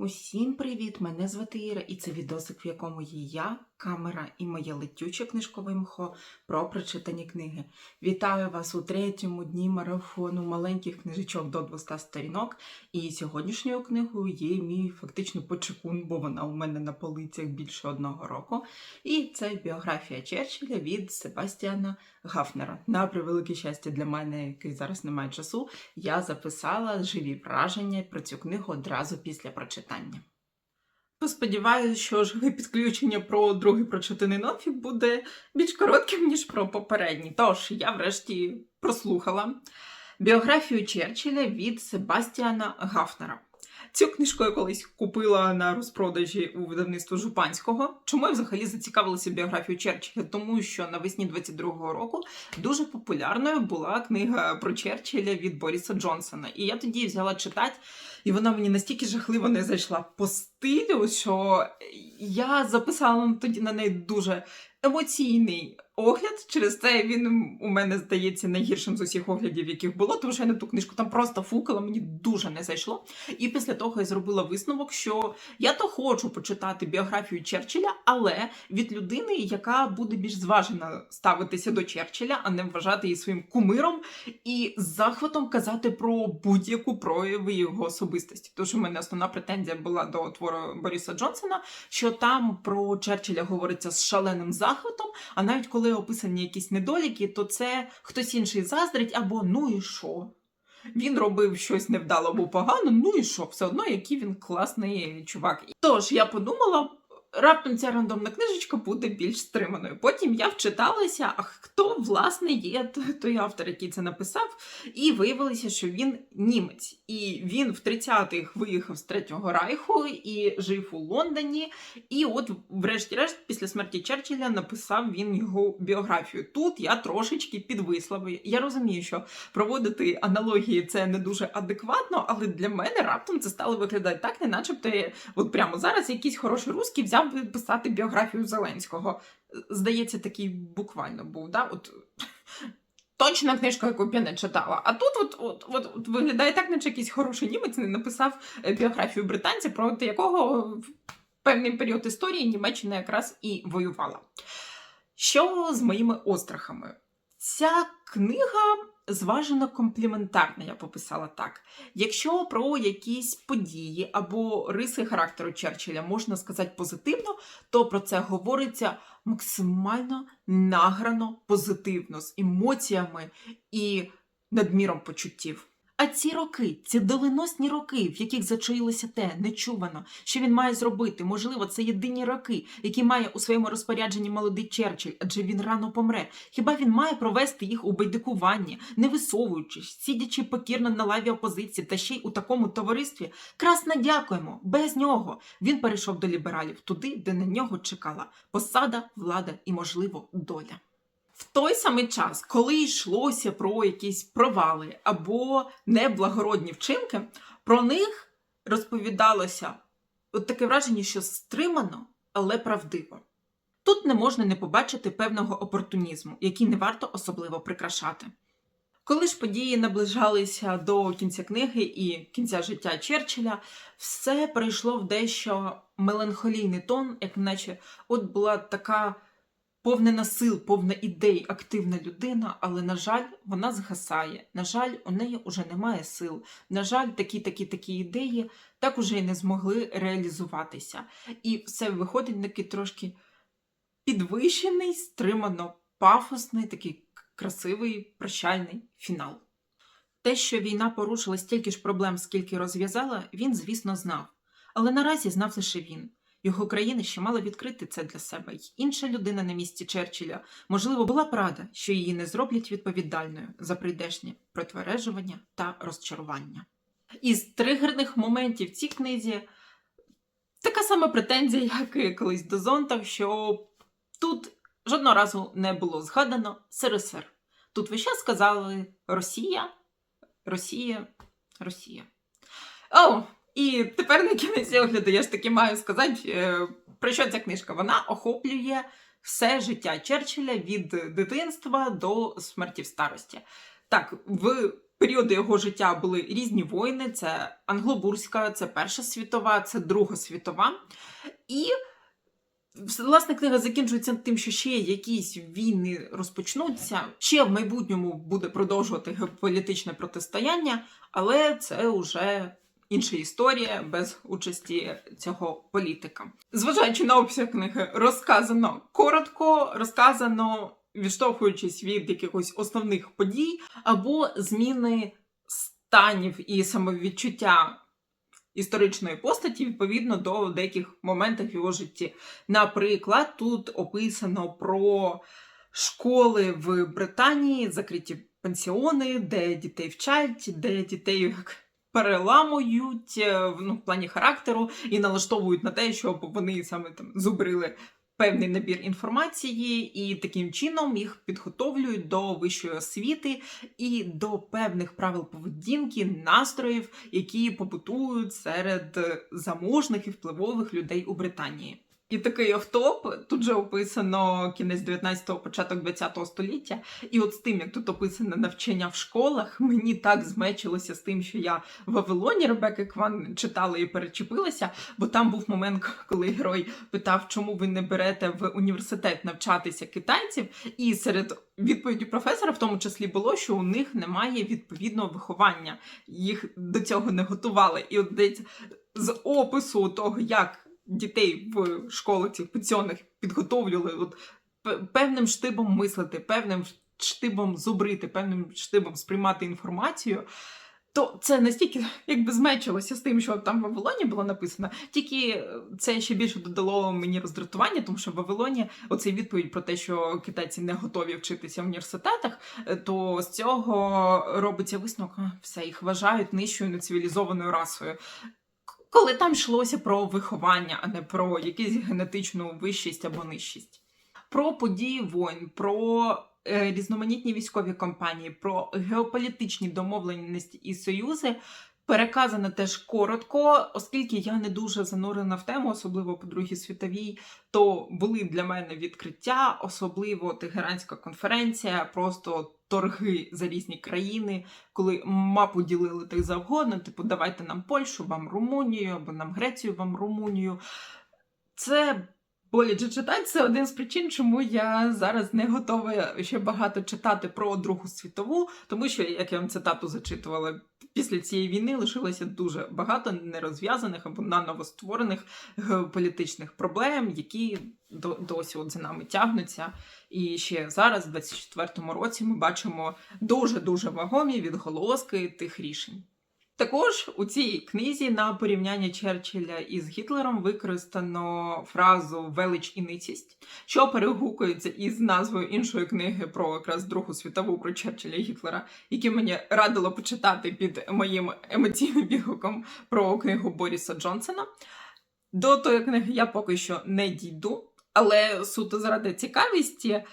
Усім привіт! Мене звати Іра, і це відосик, в якому є я, камера і моє летюче книжкове мхо про прочитані книги. Вітаю вас у третьому дні марафону маленьких книжечок до 200 сторінок. І сьогоднішньою книгою є мій фактично почекун, бо вона у мене на полицях більше одного року. І це біографія Черчилля від Себастіана Гафнера. На превелике щастя для мене, який зараз не має часу, я записала живі враження про цю книгу одразу після прочитання. Сподіваюся, що живе підключення про другий прочитаний Нофі буде більш коротким, ніж про попередній. Тож я врешті прослухала біографію Черчилля від Себастіана Гафнера. Цю книжку я колись купила на розпродажі у видавництві Жупанського. Чому я взагалі зацікавилася біографією Черчилля? Тому що навесні 22-го року дуже популярною була книга про Черчилля від Боріса Джонсона. І я тоді взяла читати, і вона мені настільки жахливо не зайшла по стилю, що я записала тоді на неї дуже емоційний огляд. Через це він у мене здається найгіршим з усіх оглядів, яких було, тому що я на ту книжку там просто фукала, мені дуже не зайшло. І після того я зробила висновок, що я то хочу почитати біографію Черчилля, але від людини, яка буде більш зважена ставитися до Черчилля, а не вважати її своїм кумиром і з захватом казати про будь-яку прояви його особистості. Що в мене основна претензія була до твору Бориса Джонсона, що там про Черчилля говориться з шаленим захватом, а навіть коли описані якісь недоліки, то це хтось інший заздрить або ну і що. Він робив щось невдало або погано, ну і що, все одно, який він класний чувак. Тож я подумала, раптом ця рандомна книжечка буде більш стриманою. Потім я вчиталася, а хто власне є той автор, який це написав, і виявилося, що він німець. І він в 30-х виїхав з Третього Райху і жив у Лондоні. І от, врешті-решт, після смерті Черчилля написав він його біографію. Тут я трошечки підвисла. Я розумію, що проводити аналогії це не дуже адекватно, але для мене раптом це стало виглядати так, не начебто от прямо зараз якийсь хороший русський взяв би писати біографію Зеленського. Здається, такий буквально був. Да? От, точна книжка, яку б я не читала. А тут от, от, от, от виглядає так, наче якийсь хороший німець не написав е, біографію британця, проти якого в певний період історії Німеччина якраз і воювала. Що з моїми острахами? Ця книга зважено компліментарна, я пописала так. Якщо про якісь події або риси характеру Черчилля можна сказати позитивно, то про це говориться максимально награно позитивно, з емоціями і надміром почуттів. А ці роки, ці доленосні роки, в яких зачаїлося те, нечувано, що він має зробити, можливо, це єдині роки, які має у своєму розпорядженні молодий Черчилль, адже він рано помре. Хіба він має провести їх у байдикуванні, не висовуючись, сидячи покірно на лаві опозиції та ще й у такому товаристві? Красно дякуємо. Без нього він перейшов до лібералів туди, де на нього чекала посада, влада і, можливо, доля. В той самий час, коли йшлося про якісь провали або неблагородні вчинки, про них розповідалося от таке враження, що стримано, але правдиво. Тут не можна не побачити певного опортунізму, який не варто особливо прикрашати. Коли ж події наближалися до кінця книги і кінця життя Черчилля, все перейшло в дещо меланхолійний тон, як наче от була така повнена сил, повна ідей, активна людина, але, на жаль, вона згасає. На жаль, у неї вже немає сил. На жаль, такі, такі, такі ідеї так уже й не змогли реалізуватися. І все виходить такий трошки підвищений, стримано пафосний, такий красивий прощальний фінал. Те, що війна порушила стільки ж проблем, скільки розв'язала, він, звісно, знав. Але наразі знав лише він. Його країна ще мала відкрити це для себе, й інша людина на місці Черчилля, можливо, була б рада, що її не зроблять відповідальною за прийдешнє протвережування та розчарування. Із тригерних моментів в цій книзі така сама претензія, як і колись до Зонта, що тут жодного разу не було згадано СРСР. Тут ви ще сказали Росія, Росія, Росія. О, і тепер на кінець огляду я ж таки маю сказати, е, про що ця книжка. Вона охоплює все життя Черчилля від дитинства до смерті в старості. Так, в періоди його життя були різні воїни: це Англобурська, це Перша світова, це Друга світова. І власне книга закінчується тим, що ще якісь війни розпочнуться. Ще в майбутньому буде продовжувати геополітичне протистояння, але це вже інша історія без участі цього політика. Зважаючи на обсяг книги, розказано коротко, розказано відштовхуючись від якихось основних подій або зміни станів і самовідчуття історичної постаті відповідно до деяких моментів його житті. Наприклад, тут описано про школи в Британії, закриті пансіони, де дітей вчать, де дітей переламують е, ну, в плані характеру і налаштовують на те, щоб вони саме там зубрили певний набір інформації, і таким чином їх підготовлюють до вищої освіти і до певних правил поведінки, настроїв, які побутують серед заможних і впливових людей у Британії. І такий автоп тут же описано кінець 19-го, початок 20-го століття. І от з тим, як тут описане навчання в школах, мені так змечилося з тим, що я в Вавилоні Ребекки Кван читала і перечепилася, бо там був момент, коли герой питав, чому ви не берете в університет навчатися китайців, і серед відповіді професора, в тому числі, було, що у них немає відповідного виховання, їх до цього не готували. І от десь з опису того, як дітей в школах цих пенсіонних підготовлювали от, певним штибом мислити, певним штибом зубрити, певним штибом сприймати інформацію. То це настільки якби змечилося з тим, що там в Вавилоні було написано, тільки е, це ще більше додало мені роздратування, тому що в Вавилоні оцей відповідь про те, що китайці не готові вчитися в університетах, е, то з цього робиться висновок, все їх вважають нижчою нецивілізованою расою коли там йшлося про виховання, а не про якусь генетичну вищість або нижчість. Про події воїн, про е, різноманітні військові кампанії, про геополітичні домовленості і союзи. Переказане теж коротко, оскільки я не дуже занурена в тему, особливо по Другій світовій, то були для мене відкриття, особливо Тегеранська конференція, просто торги за різні країни, коли мапу ділили так завгодно, типу, давайте нам Польщу, вам Румунію, або нам Грецію, вам Румунію. Це боляче читати. Це один з причин, чому я зараз не готова ще багато читати про Другу світову, тому що, як я вам цитату зачитувала, після цієї війни лишилося дуже багато нерозв'язаних або наново створених геополітичних проблем, які досі от за нами тягнуться. І ще зараз, в 24-му році, ми бачимо дуже дуже вагомі відголоски тих рішень. Також у цій книзі на порівняння Черчилля із Гітлером використано фразу велич і ницість, що перегукується із назвою іншої книги про якраз Другу світову про Черчилля і Гітлера, які мені радило почитати під моїм емоційним відгуком про книгу Боріса Джонсона. До тої книги я поки що не дійду, але суто заради цікавості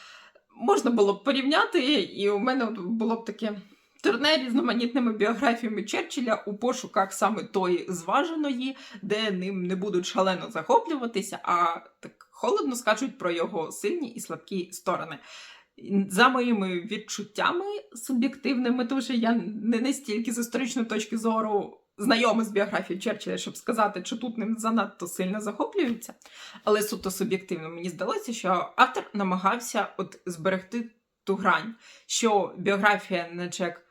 можна було б порівняти, і у мене було б таке турне різноманітними біографіями Черчилля у пошуках саме тої зваженої, де ним не будуть шалено захоплюватися, а так холодно скажуть про його сильні і слабкі сторони. За моїми відчуттями суб'єктивними, тому що я не настільки з історичної точки зору знайома з біографією Черчилля, щоб сказати, що тут ним занадто сильно захоплюються. Але суто суб'єктивно мені здалося, що автор намагався от зберегти ту грань, що біографія, наче як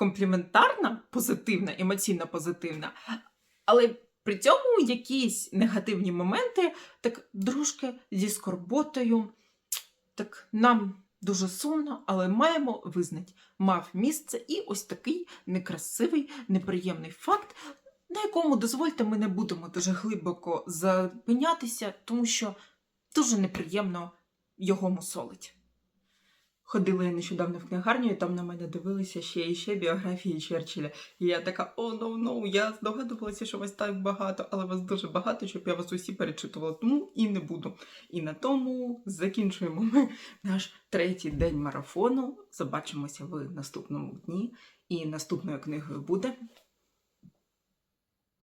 компліментарна, позитивна, емоційно позитивна, але при цьому якісь негативні моменти так дружки зі скорботою. Так нам дуже сумно, але маємо визнати, мав місце і ось такий некрасивий, неприємний факт, на якому, дозвольте, ми не будемо дуже глибоко зупинятися, тому що дуже неприємно його мусолить. Ходила я нещодавно в книгарню, і там на мене дивилися ще і ще біографії Черчилля. І я така, о, ну, ну, я здогадувалася, що вас так багато, але вас дуже багато, щоб я вас усі перечитувала. Тому і не буду. І на тому закінчуємо ми наш третій день марафону. Побачимося в наступному дні. І наступною книгою буде